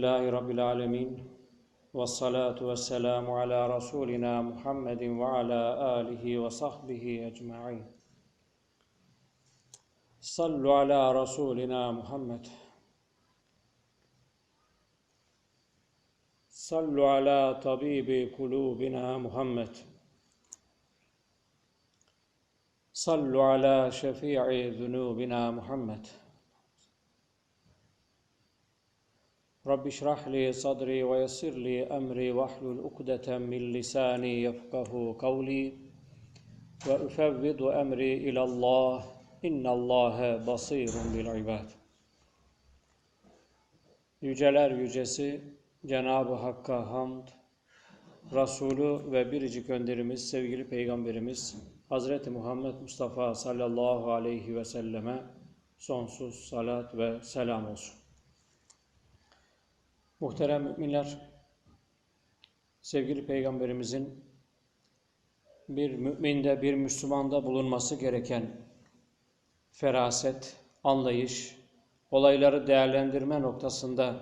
لله رب العالمين والصلاة والسلام على رسولنا محمد وعلى آله وصحبه أجمعين. صلوا على رسولنا محمد. صلوا على طبيب قلوبنا محمد. صلوا على شفيع ذنوبنا محمد. رب اشرح لي صدري ويسر لي أمري واحلل عقدة من لساني يفقه قولي وأفوض أمري إلى الله إن الله بصير بالعباد Yüceler yücesi Cenab-ı Hakk'a hamd, Resulü ve biricik önderimiz, sevgili Peygamberimiz Hazreti Muhammed Mustafa sallallahu aleyhi ve selleme sonsuz salat ve selam olsun. Muhterem müminler, sevgili Peygamberimizin bir müminde, bir Müslümanda bulunması gereken feraset, anlayış, olayları değerlendirme noktasında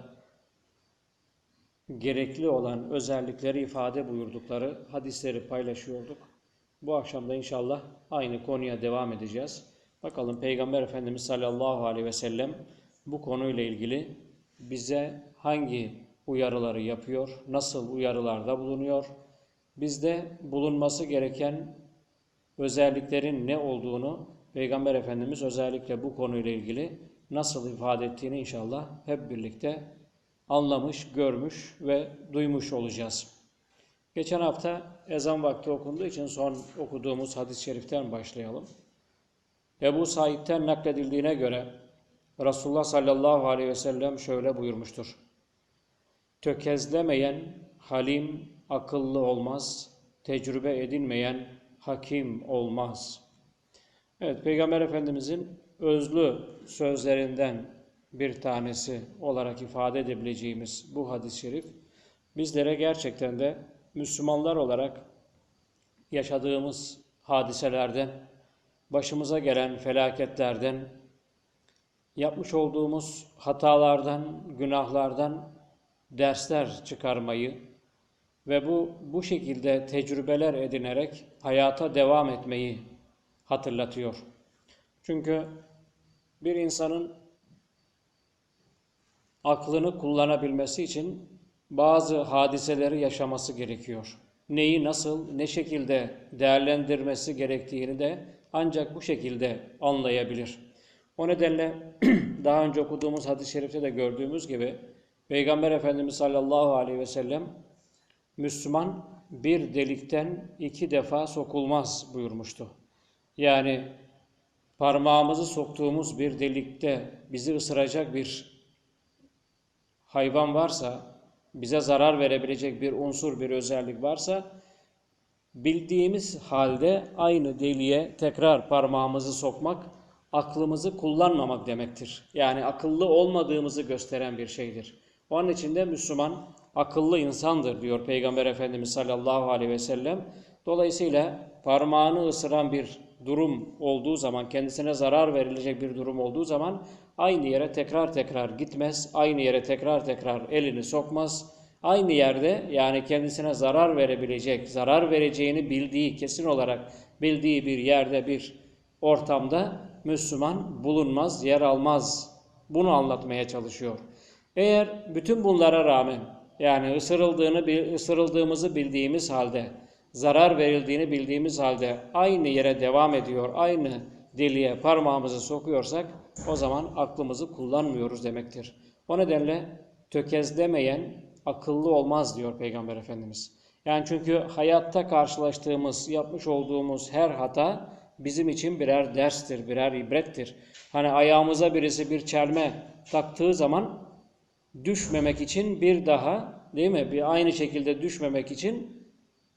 gerekli olan özellikleri ifade buyurdukları hadisleri paylaşıyorduk. Bu akşam da inşallah aynı konuya devam edeceğiz. Bakalım Peygamber Efendimiz sallallahu aleyhi ve sellem bu konuyla ilgili bize hangi uyarıları yapıyor, nasıl uyarılarda bulunuyor, bizde bulunması gereken özelliklerin ne olduğunu Peygamber Efendimiz özellikle bu konuyla ilgili nasıl ifade ettiğini inşallah hep birlikte anlamış, görmüş ve duymuş olacağız. Geçen hafta ezan vakti okunduğu için son okuduğumuz hadis-i şeriften başlayalım. Ebu Said'den nakledildiğine göre Resulullah sallallahu aleyhi ve sellem şöyle buyurmuştur. Tökezlemeyen halim, akıllı olmaz, tecrübe edinmeyen hakim olmaz. Evet, Peygamber Efendimizin özlü sözlerinden bir tanesi olarak ifade edebileceğimiz bu hadis-i şerif bizlere gerçekten de Müslümanlar olarak yaşadığımız hadiselerden, başımıza gelen felaketlerden, yapmış olduğumuz hatalardan, günahlardan dersler çıkarmayı ve bu bu şekilde tecrübeler edinerek hayata devam etmeyi hatırlatıyor. Çünkü bir insanın aklını kullanabilmesi için bazı hadiseleri yaşaması gerekiyor. Neyi nasıl, ne şekilde değerlendirmesi gerektiğini de ancak bu şekilde anlayabilir. O nedenle daha önce okuduğumuz hadis-i şerifte de gördüğümüz gibi Peygamber Efendimiz sallallahu aleyhi ve sellem Müslüman bir delikten iki defa sokulmaz buyurmuştu. Yani parmağımızı soktuğumuz bir delikte bizi ısıracak bir hayvan varsa, bize zarar verebilecek bir unsur, bir özellik varsa, bildiğimiz halde aynı deliğe tekrar parmağımızı sokmak, aklımızı kullanmamak demektir. Yani akıllı olmadığımızı gösteren bir şeydir. Onun için de Müslüman akıllı insandır diyor Peygamber Efendimiz sallallahu aleyhi ve sellem. Dolayısıyla parmağını ısıran bir durum olduğu zaman, kendisine zarar verilecek bir durum olduğu zaman aynı yere tekrar tekrar gitmez, aynı yere tekrar tekrar elini sokmaz. Aynı yerde yani kendisine zarar verebilecek, zarar vereceğini bildiği, kesin olarak bildiği bir yerde, bir ortamda Müslüman bulunmaz, yer almaz. Bunu anlatmaya çalışıyor. Eğer bütün bunlara rağmen yani ısırıldığını, ısırıldığımızı bildiğimiz halde zarar verildiğini bildiğimiz halde aynı yere devam ediyor, aynı deliğe parmağımızı sokuyorsak o zaman aklımızı kullanmıyoruz demektir. O nedenle tökezlemeyen akıllı olmaz diyor Peygamber Efendimiz. Yani çünkü hayatta karşılaştığımız, yapmış olduğumuz her hata bizim için birer derstir, birer ibrettir. Hani ayağımıza birisi bir çelme taktığı zaman düşmemek için bir daha değil mi? Bir aynı şekilde düşmemek için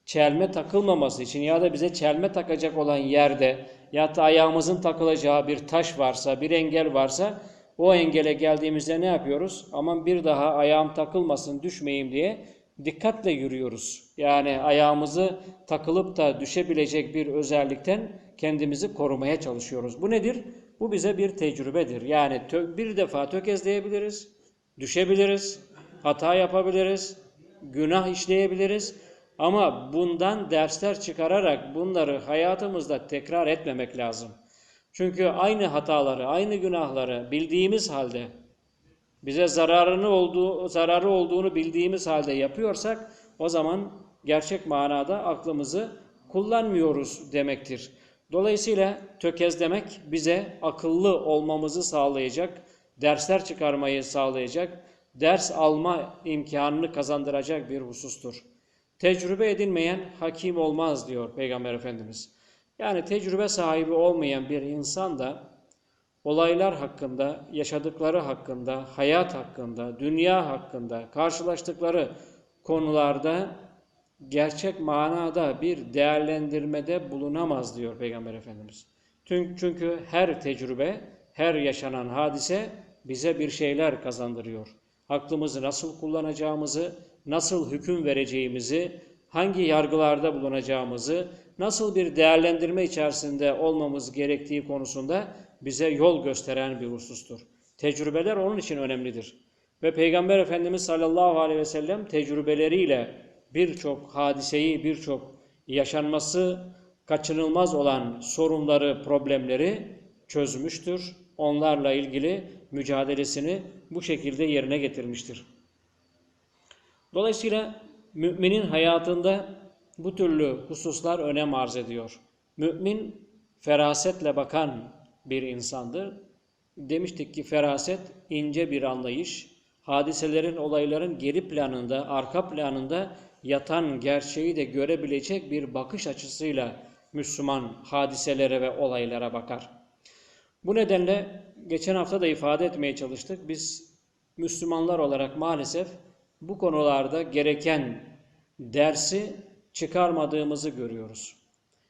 çelme takılmaması için ya da bize çelme takacak olan yerde ya da ayağımızın takılacağı bir taş varsa, bir engel varsa o engele geldiğimizde ne yapıyoruz? Aman bir daha ayağım takılmasın, düşmeyeyim diye dikkatle yürüyoruz. Yani ayağımızı takılıp da düşebilecek bir özellikten kendimizi korumaya çalışıyoruz. Bu nedir? Bu bize bir tecrübedir. Yani bir defa tökezleyebiliriz, düşebiliriz hata yapabiliriz, günah işleyebiliriz ama bundan dersler çıkararak bunları hayatımızda tekrar etmemek lazım. Çünkü aynı hataları, aynı günahları bildiğimiz halde bize zararını olduğu zararı olduğunu bildiğimiz halde yapıyorsak o zaman gerçek manada aklımızı kullanmıyoruz demektir. Dolayısıyla tökezlemek bize akıllı olmamızı sağlayacak, dersler çıkarmayı sağlayacak, ders alma imkanını kazandıracak bir husustur. Tecrübe edinmeyen hakim olmaz diyor Peygamber Efendimiz. Yani tecrübe sahibi olmayan bir insan da olaylar hakkında, yaşadıkları hakkında, hayat hakkında, dünya hakkında, karşılaştıkları konularda gerçek manada bir değerlendirmede bulunamaz diyor Peygamber Efendimiz. Çünkü her tecrübe, her yaşanan hadise bize bir şeyler kazandırıyor. Aklımızı nasıl kullanacağımızı, nasıl hüküm vereceğimizi, hangi yargılarda bulunacağımızı, nasıl bir değerlendirme içerisinde olmamız gerektiği konusunda bize yol gösteren bir husustur. Tecrübeler onun için önemlidir. Ve Peygamber Efendimiz sallallahu aleyhi ve sellem tecrübeleriyle birçok hadiseyi, birçok yaşanması kaçınılmaz olan sorunları, problemleri çözmüştür. Onlarla ilgili mücadelesini bu şekilde yerine getirmiştir. Dolayısıyla müminin hayatında bu türlü hususlar önem arz ediyor. Mümin ferasetle bakan bir insandır. Demiştik ki feraset ince bir anlayış, hadiselerin, olayların geri planında, arka planında yatan gerçeği de görebilecek bir bakış açısıyla Müslüman hadiselere ve olaylara bakar. Bu nedenle geçen hafta da ifade etmeye çalıştık. Biz Müslümanlar olarak maalesef bu konularda gereken dersi çıkarmadığımızı görüyoruz.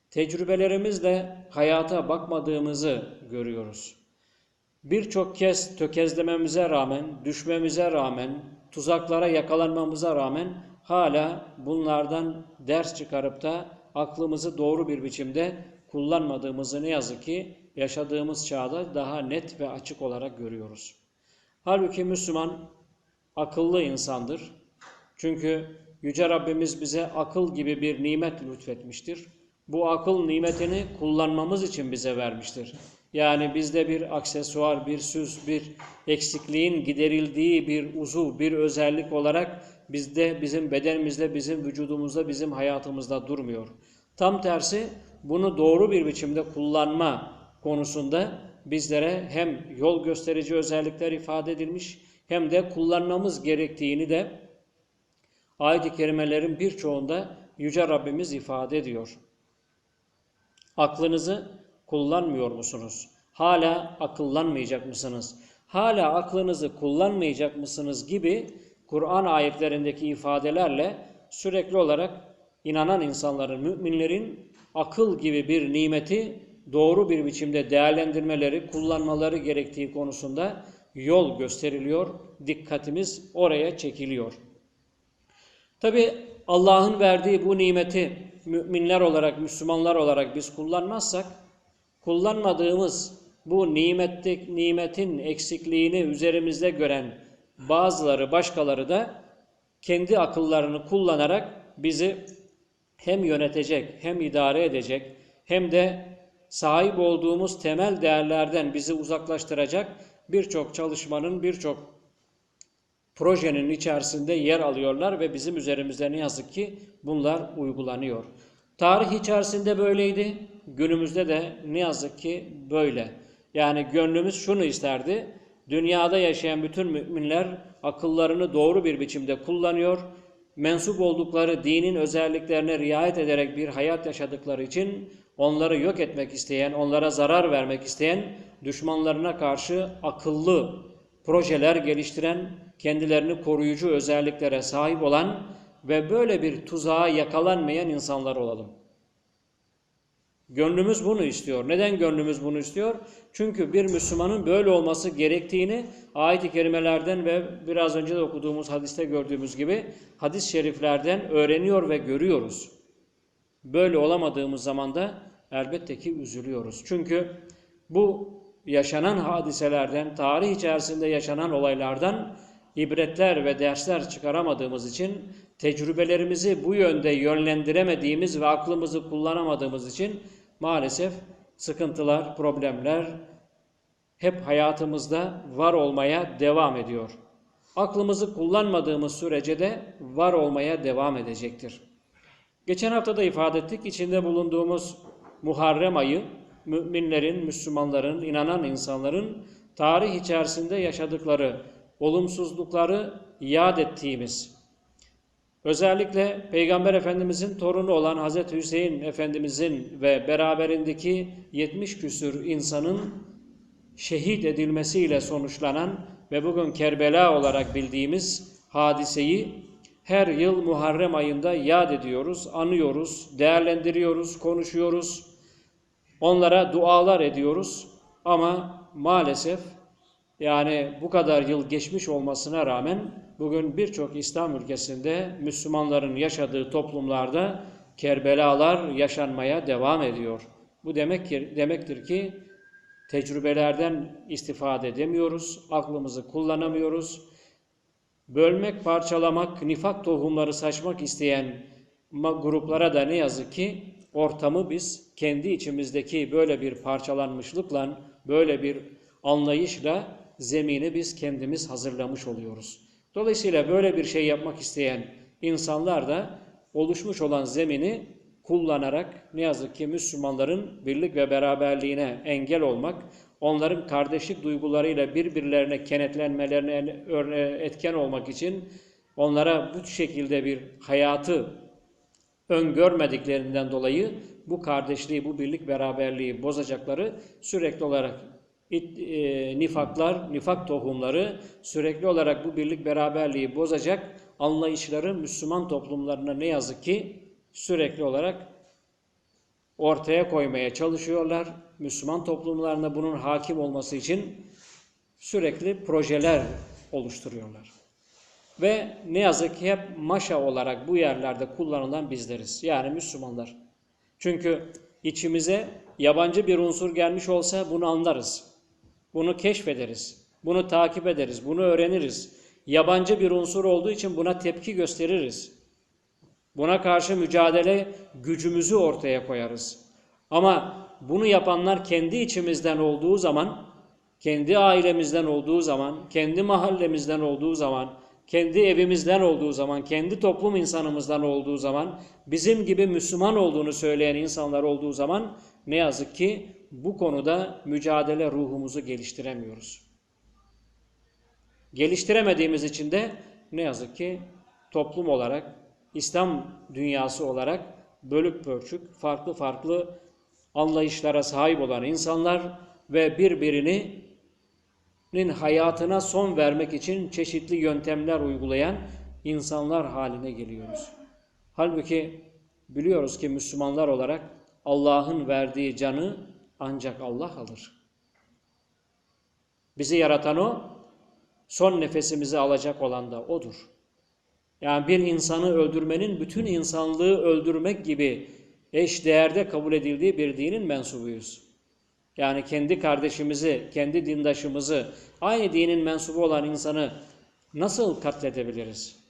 Tecrübelerimizle hayata bakmadığımızı görüyoruz. Birçok kez tökezlememize rağmen, düşmemize rağmen, tuzaklara yakalanmamıza rağmen hala bunlardan ders çıkarıp da aklımızı doğru bir biçimde kullanmadığımızı ne yazık ki yaşadığımız çağda daha net ve açık olarak görüyoruz. Halbuki Müslüman akıllı insandır. Çünkü Yüce Rabbimiz bize akıl gibi bir nimet lütfetmiştir. Bu akıl nimetini kullanmamız için bize vermiştir. Yani bizde bir aksesuar, bir süs, bir eksikliğin giderildiği bir uzuv, bir özellik olarak bizde, bizim bedenimizde, bizim vücudumuzda, bizim hayatımızda durmuyor. Tam tersi bunu doğru bir biçimde kullanma konusunda bizlere hem yol gösterici özellikler ifade edilmiş hem de kullanmamız gerektiğini de ayet-i kerimelerin birçoğunda Yüce Rabbimiz ifade ediyor. Aklınızı kullanmıyor musunuz? Hala akıllanmayacak mısınız? Hala aklınızı kullanmayacak mısınız gibi Kur'an ayetlerindeki ifadelerle sürekli olarak inanan insanların, müminlerin akıl gibi bir nimeti doğru bir biçimde değerlendirmeleri, kullanmaları gerektiği konusunda yol gösteriliyor. Dikkatimiz oraya çekiliyor. Tabi Allah'ın verdiği bu nimeti müminler olarak, Müslümanlar olarak biz kullanmazsak, kullanmadığımız bu nimetlik, nimetin eksikliğini üzerimizde gören bazıları, başkaları da kendi akıllarını kullanarak bizi hem yönetecek, hem idare edecek, hem de sahip olduğumuz temel değerlerden bizi uzaklaştıracak birçok çalışmanın, birçok projenin içerisinde yer alıyorlar ve bizim üzerimizde ne yazık ki bunlar uygulanıyor. Tarih içerisinde böyleydi, günümüzde de ne yazık ki böyle. Yani gönlümüz şunu isterdi, dünyada yaşayan bütün müminler akıllarını doğru bir biçimde kullanıyor, mensup oldukları dinin özelliklerine riayet ederek bir hayat yaşadıkları için onları yok etmek isteyen, onlara zarar vermek isteyen düşmanlarına karşı akıllı projeler geliştiren, kendilerini koruyucu özelliklere sahip olan ve böyle bir tuzağa yakalanmayan insanlar olalım. Gönlümüz bunu istiyor. Neden gönlümüz bunu istiyor? Çünkü bir Müslümanın böyle olması gerektiğini ayet-i kerimelerden ve biraz önce de okuduğumuz hadiste gördüğümüz gibi hadis-i şeriflerden öğreniyor ve görüyoruz. Böyle olamadığımız zaman da elbette ki üzülüyoruz. Çünkü bu yaşanan hadiselerden, tarih içerisinde yaşanan olaylardan ibretler ve dersler çıkaramadığımız için, tecrübelerimizi bu yönde yönlendiremediğimiz ve aklımızı kullanamadığımız için maalesef sıkıntılar, problemler hep hayatımızda var olmaya devam ediyor. Aklımızı kullanmadığımız sürece de var olmaya devam edecektir. Geçen hafta da ifade ettik, içinde bulunduğumuz Muharrem ayı, müminlerin, Müslümanların, inanan insanların tarih içerisinde yaşadıkları olumsuzlukları yad ettiğimiz, özellikle Peygamber Efendimizin torunu olan Hazreti Hüseyin Efendimizin ve beraberindeki 70 küsür insanın şehit edilmesiyle sonuçlanan ve bugün Kerbela olarak bildiğimiz hadiseyi her yıl Muharrem ayında yad ediyoruz, anıyoruz, değerlendiriyoruz, konuşuyoruz. Onlara dualar ediyoruz ama maalesef yani bu kadar yıl geçmiş olmasına rağmen bugün birçok İslam ülkesinde Müslümanların yaşadığı toplumlarda Kerbelalar yaşanmaya devam ediyor. Bu demek ki, demektir ki tecrübelerden istifade edemiyoruz, aklımızı kullanamıyoruz. Bölmek, parçalamak, nifak tohumları saçmak isteyen gruplara da ne yazık ki ortamı biz kendi içimizdeki böyle bir parçalanmışlıkla, böyle bir anlayışla zemini biz kendimiz hazırlamış oluyoruz. Dolayısıyla böyle bir şey yapmak isteyen insanlar da oluşmuş olan zemini kullanarak ne yazık ki Müslümanların birlik ve beraberliğine engel olmak, onların kardeşlik duygularıyla birbirlerine kenetlenmelerine etken olmak için onlara bu şekilde bir hayatı öngörmediklerinden dolayı bu kardeşliği, bu birlik beraberliği bozacakları sürekli olarak it, e, nifaklar, nifak tohumları sürekli olarak bu birlik beraberliği bozacak anlayışları Müslüman toplumlarına ne yazık ki sürekli olarak ortaya koymaya çalışıyorlar. Müslüman toplumlarına bunun hakim olması için sürekli projeler oluşturuyorlar. Ve ne yazık ki hep maşa olarak bu yerlerde kullanılan bizleriz. Yani Müslümanlar. Çünkü içimize yabancı bir unsur gelmiş olsa bunu anlarız. Bunu keşfederiz. Bunu takip ederiz. Bunu öğreniriz. Yabancı bir unsur olduğu için buna tepki gösteririz. Buna karşı mücadele gücümüzü ortaya koyarız. Ama bunu yapanlar kendi içimizden olduğu zaman, kendi ailemizden olduğu zaman, kendi mahallemizden olduğu zaman, kendi evimizden olduğu zaman, kendi toplum insanımızdan olduğu zaman, bizim gibi Müslüman olduğunu söyleyen insanlar olduğu zaman ne yazık ki bu konuda mücadele ruhumuzu geliştiremiyoruz. Geliştiremediğimiz için de ne yazık ki toplum olarak, İslam dünyası olarak bölük pörçük, farklı farklı anlayışlara sahip olan insanlar ve birbirinin hayatına son vermek için çeşitli yöntemler uygulayan insanlar haline geliyoruz. Halbuki biliyoruz ki Müslümanlar olarak Allah'ın verdiği canı ancak Allah alır. Bizi yaratan o, son nefesimizi alacak olan da O'dur. Yani bir insanı öldürmenin bütün insanlığı öldürmek gibi eş değerde kabul edildiği bir dinin mensubuyuz. Yani kendi kardeşimizi, kendi dindaşımızı, aynı dinin mensubu olan insanı nasıl katledebiliriz?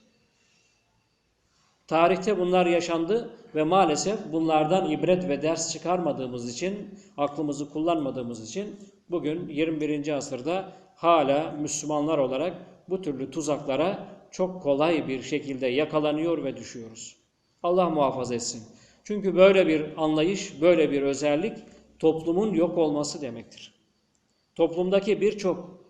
Tarihte bunlar yaşandı ve maalesef bunlardan ibret ve ders çıkarmadığımız için, aklımızı kullanmadığımız için bugün 21. asırda hala Müslümanlar olarak bu türlü tuzaklara çok kolay bir şekilde yakalanıyor ve düşüyoruz. Allah muhafaza etsin. Çünkü böyle bir anlayış, böyle bir özellik toplumun yok olması demektir. Toplumdaki birçok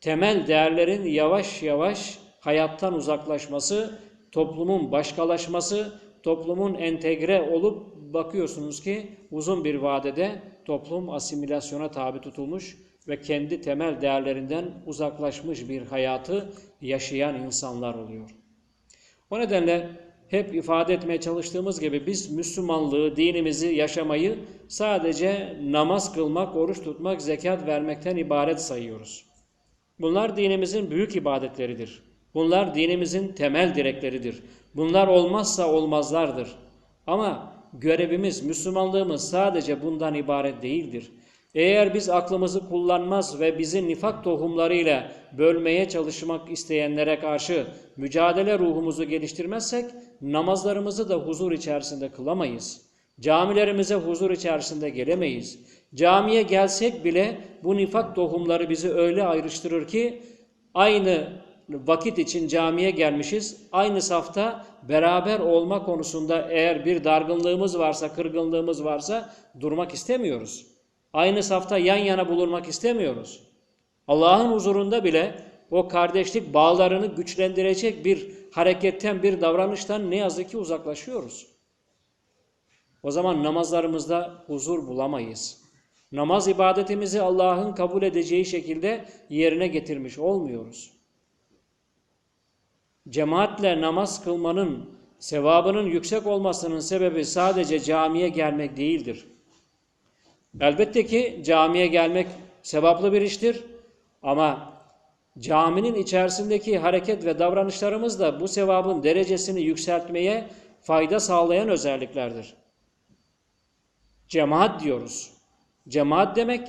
temel değerlerin yavaş yavaş hayattan uzaklaşması, toplumun başkalaşması, toplumun entegre olup bakıyorsunuz ki uzun bir vadede toplum asimilasyona tabi tutulmuş ve kendi temel değerlerinden uzaklaşmış bir hayatı yaşayan insanlar oluyor. O nedenle hep ifade etmeye çalıştığımız gibi biz Müslümanlığı, dinimizi yaşamayı sadece namaz kılmak, oruç tutmak, zekat vermekten ibaret sayıyoruz. Bunlar dinimizin büyük ibadetleridir. Bunlar dinimizin temel direkleridir. Bunlar olmazsa olmazlardır. Ama görevimiz, Müslümanlığımız sadece bundan ibaret değildir. Eğer biz aklımızı kullanmaz ve bizi nifak tohumlarıyla bölmeye çalışmak isteyenlere karşı mücadele ruhumuzu geliştirmezsek namazlarımızı da huzur içerisinde kılamayız. Camilerimize huzur içerisinde gelemeyiz. Camiye gelsek bile bu nifak tohumları bizi öyle ayrıştırır ki aynı vakit için camiye gelmişiz. Aynı safta beraber olma konusunda eğer bir dargınlığımız varsa, kırgınlığımız varsa durmak istemiyoruz. Aynı safta yan yana bulunmak istemiyoruz. Allah'ın huzurunda bile o kardeşlik bağlarını güçlendirecek bir hareketten, bir davranıştan ne yazık ki uzaklaşıyoruz. O zaman namazlarımızda huzur bulamayız. Namaz ibadetimizi Allah'ın kabul edeceği şekilde yerine getirmiş olmuyoruz. Cemaatle namaz kılmanın sevabının yüksek olmasının sebebi sadece camiye gelmek değildir. Elbette ki camiye gelmek sevaplı bir iştir ama caminin içerisindeki hareket ve davranışlarımız da bu sevabın derecesini yükseltmeye fayda sağlayan özelliklerdir. Cemaat diyoruz. Cemaat demek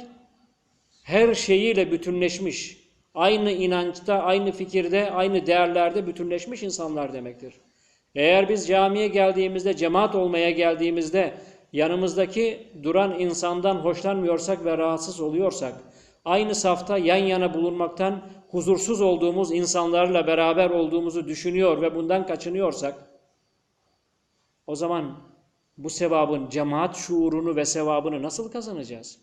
her şeyiyle bütünleşmiş, aynı inançta, aynı fikirde, aynı değerlerde bütünleşmiş insanlar demektir. Eğer biz camiye geldiğimizde, cemaat olmaya geldiğimizde yanımızdaki duran insandan hoşlanmıyorsak ve rahatsız oluyorsak, aynı safta yan yana bulunmaktan huzursuz olduğumuz insanlarla beraber olduğumuzu düşünüyor ve bundan kaçınıyorsak, o zaman bu sevabın cemaat şuurunu ve sevabını nasıl kazanacağız?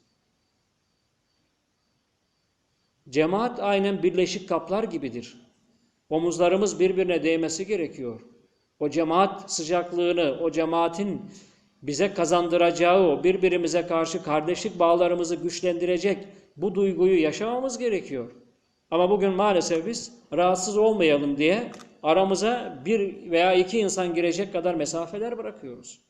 Cemaat aynen birleşik kaplar gibidir. Omuzlarımız birbirine değmesi gerekiyor. O cemaat sıcaklığını, o cemaatin bize kazandıracağı, o birbirimize karşı kardeşlik bağlarımızı güçlendirecek bu duyguyu yaşamamız gerekiyor. Ama bugün maalesef biz rahatsız olmayalım diye aramıza bir veya iki insan girecek kadar mesafeler bırakıyoruz.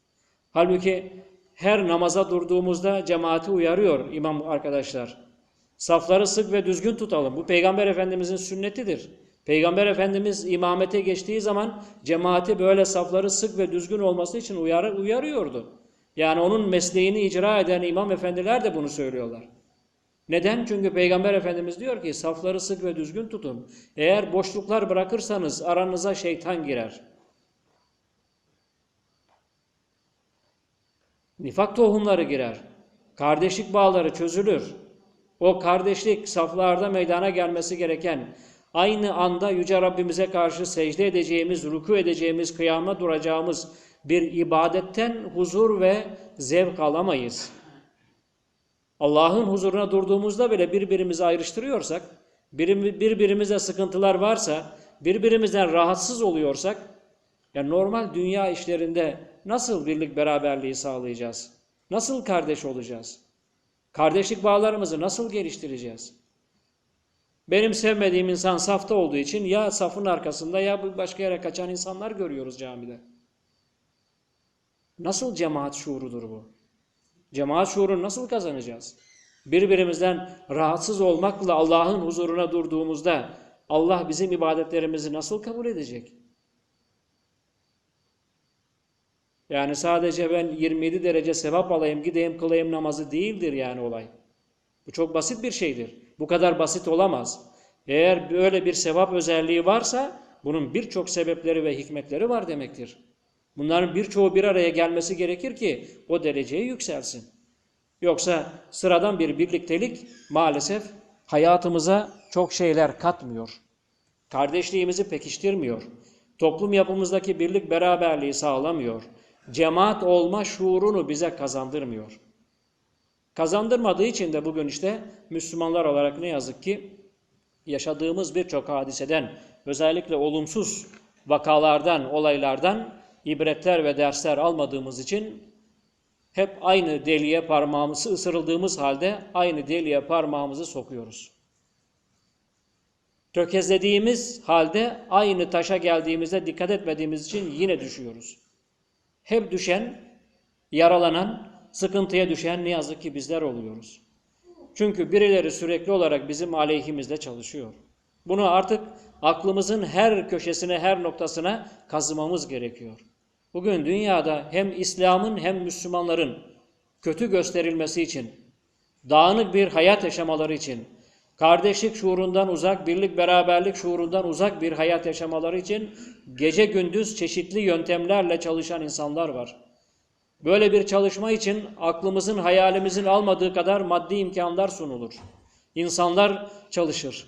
Halbuki her namaza durduğumuzda cemaati uyarıyor imam arkadaşlar. Safları sık ve düzgün tutalım. Bu Peygamber Efendimizin sünnetidir. Peygamber Efendimiz imamete geçtiği zaman cemaati böyle safları sık ve düzgün olması için uyar, uyarıyordu. Yani onun mesleğini icra eden imam efendiler de bunu söylüyorlar. Neden? Çünkü Peygamber Efendimiz diyor ki safları sık ve düzgün tutun. Eğer boşluklar bırakırsanız aranıza şeytan girer. Nifak tohumları girer. Kardeşlik bağları çözülür. O kardeşlik saflarda meydana gelmesi gereken aynı anda Yüce Rabbimize karşı secde edeceğimiz, ruku edeceğimiz, kıyama duracağımız bir ibadetten huzur ve zevk alamayız. Allah'ın huzuruna durduğumuzda bile birbirimizi ayrıştırıyorsak, birbirimize sıkıntılar varsa, birbirimizden rahatsız oluyorsak, yani normal dünya işlerinde nasıl birlik beraberliği sağlayacağız? Nasıl kardeş olacağız? Kardeşlik bağlarımızı nasıl geliştireceğiz? Benim sevmediğim insan safta olduğu için ya safın arkasında ya başka yere kaçan insanlar görüyoruz camide. Nasıl cemaat şuurudur bu? Cemaat şuurunu nasıl kazanacağız? Birbirimizden rahatsız olmakla Allah'ın huzuruna durduğumuzda Allah bizim ibadetlerimizi nasıl kabul edecek? Yani sadece ben 27 derece sevap alayım, gideyim kılayım namazı değildir yani olay. Bu çok basit bir şeydir. Bu kadar basit olamaz. Eğer böyle bir sevap özelliği varsa bunun birçok sebepleri ve hikmetleri var demektir. Bunların birçoğu bir araya gelmesi gerekir ki o dereceye yükselsin. Yoksa sıradan bir birliktelik maalesef hayatımıza çok şeyler katmıyor. Kardeşliğimizi pekiştirmiyor. Toplum yapımızdaki birlik beraberliği sağlamıyor. Cemaat olma şuurunu bize kazandırmıyor. Kazandırmadığı için de bugün işte Müslümanlar olarak ne yazık ki yaşadığımız birçok hadiseden, özellikle olumsuz vakalardan, olaylardan ibretler ve dersler almadığımız için hep aynı deliğe parmağımızı ısırıldığımız halde aynı deliğe parmağımızı sokuyoruz. Tökezlediğimiz halde aynı taşa geldiğimizde dikkat etmediğimiz için yine düşüyoruz. Hep düşen, yaralanan, sıkıntıya düşen ne yazık ki bizler oluyoruz. Çünkü birileri sürekli olarak bizim aleyhimizde çalışıyor. Bunu artık aklımızın her köşesine, her noktasına kazımamız gerekiyor. Bugün dünyada hem İslam'ın hem Müslümanların kötü gösterilmesi için dağınık bir hayat yaşamaları için, kardeşlik şuurundan uzak, birlik beraberlik şuurundan uzak bir hayat yaşamaları için gece gündüz çeşitli yöntemlerle çalışan insanlar var. Böyle bir çalışma için aklımızın, hayalimizin almadığı kadar maddi imkanlar sunulur. İnsanlar çalışır.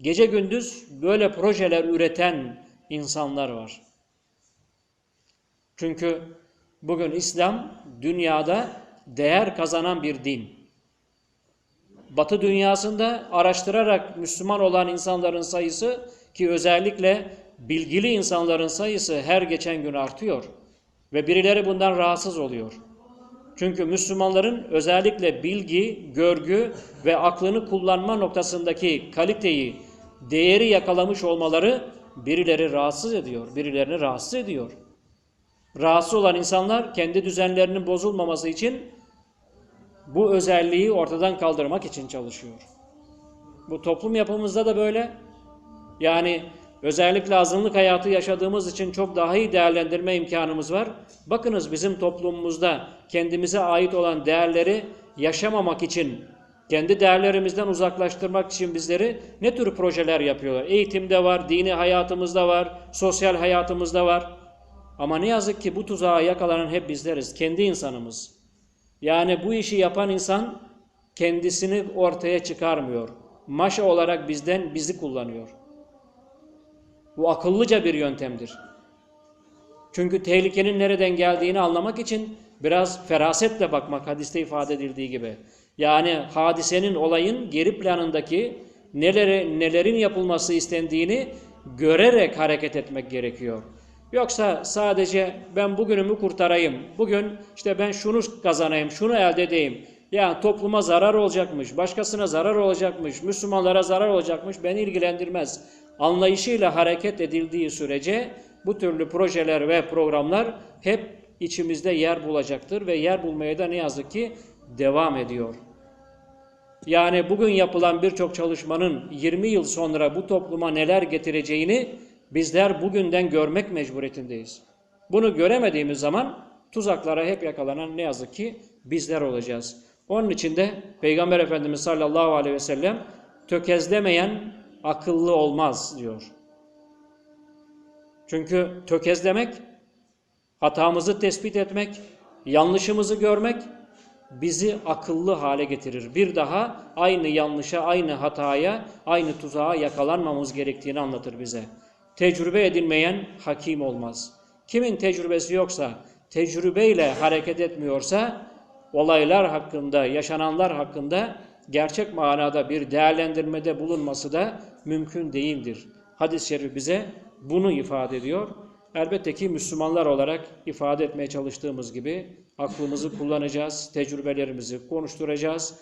Gece gündüz böyle projeler üreten insanlar var. Çünkü bugün İslam dünyada değer kazanan bir din. Batı dünyasında araştırarak Müslüman olan insanların sayısı ki özellikle bilgili insanların sayısı her geçen gün artıyor ve birileri bundan rahatsız oluyor. Çünkü Müslümanların özellikle bilgi, görgü ve aklını kullanma noktasındaki kaliteyi, değeri yakalamış olmaları birileri rahatsız ediyor, birilerini rahatsız ediyor. Rahatsız olan insanlar kendi düzenlerinin bozulmaması için bu özelliği ortadan kaldırmak için çalışıyor. Bu toplum yapımızda da böyle. Yani özellikle azınlık hayatı yaşadığımız için çok daha iyi değerlendirme imkanımız var. Bakınız bizim toplumumuzda kendimize ait olan değerleri yaşamamak için, kendi değerlerimizden uzaklaştırmak için bizleri ne tür projeler yapıyorlar? Eğitimde var, dini hayatımızda var, sosyal hayatımızda var. Ama ne yazık ki bu tuzağa yakalanan hep bizleriz, kendi insanımız. Yani bu işi yapan insan kendisini ortaya çıkarmıyor. Maşa olarak bizden bizi kullanıyor. Bu akıllıca bir yöntemdir. Çünkü tehlikenin nereden geldiğini anlamak için biraz ferasetle bakmak hadiste ifade edildiği gibi. Yani hadisenin, olayın geri planındaki nelere, nelerin yapılması istendiğini görerek hareket etmek gerekiyor. Yoksa sadece ben bugünümü kurtarayım, bugün işte ben şunu kazanayım, şunu elde edeyim. Yani topluma zarar olacakmış, başkasına zarar olacakmış, Müslümanlara zarar olacakmış beni ilgilendirmez. Anlayışıyla hareket edildiği sürece bu türlü projeler ve programlar hep içimizde yer bulacaktır ve yer bulmaya da ne yazık ki devam ediyor. Yani bugün yapılan birçok çalışmanın 20 yıl sonra bu topluma neler getireceğini bizler bugünden görmek mecburiyetindeyiz. Bunu göremediğimiz zaman tuzaklara hep yakalanan ne yazık ki bizler olacağız. Onun için de Peygamber Efendimiz sallallahu aleyhi ve sellem tökezlemeyen akıllı olmaz diyor. Çünkü tökezlemek, hatamızı tespit etmek, yanlışımızı görmek bizi akıllı hale getirir. Bir daha aynı yanlışa, aynı hataya, aynı tuzağa yakalanmamız gerektiğini anlatır bize. Tecrübe edilmeyen hakim olmaz. Kimin tecrübesi yoksa, tecrübeyle hareket etmiyorsa, olaylar hakkında, yaşananlar hakkında gerçek manada bir değerlendirmede bulunması da mümkün değildir. Hadis-i şerif bize bunu ifade ediyor. Elbette ki Müslümanlar olarak ifade etmeye çalıştığımız gibi aklımızı kullanacağız, tecrübelerimizi konuşturacağız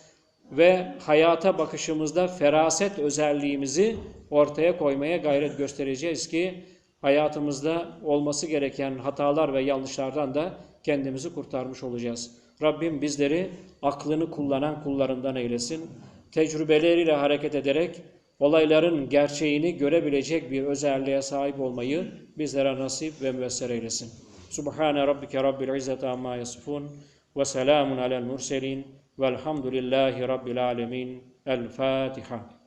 ve hayata bakışımızda feraset özelliğimizi ortaya koymaya gayret göstereceğiz ki hayatımızda olması gereken hatalar ve yanlışlardan da kendimizi kurtarmış olacağız. Rabbim bizleri aklını kullanan kullarından eylesin. Tecrübeleriyle hareket ederek olayların gerçeğini görebilecek bir özelliğe sahip olmayı bizlere nasip ve müesser eylesin. Subhane rabbike rabbil izzeti amma yasifun ve selamun alel murselin velhamdülillahi rabbil alemin. El Fatiha.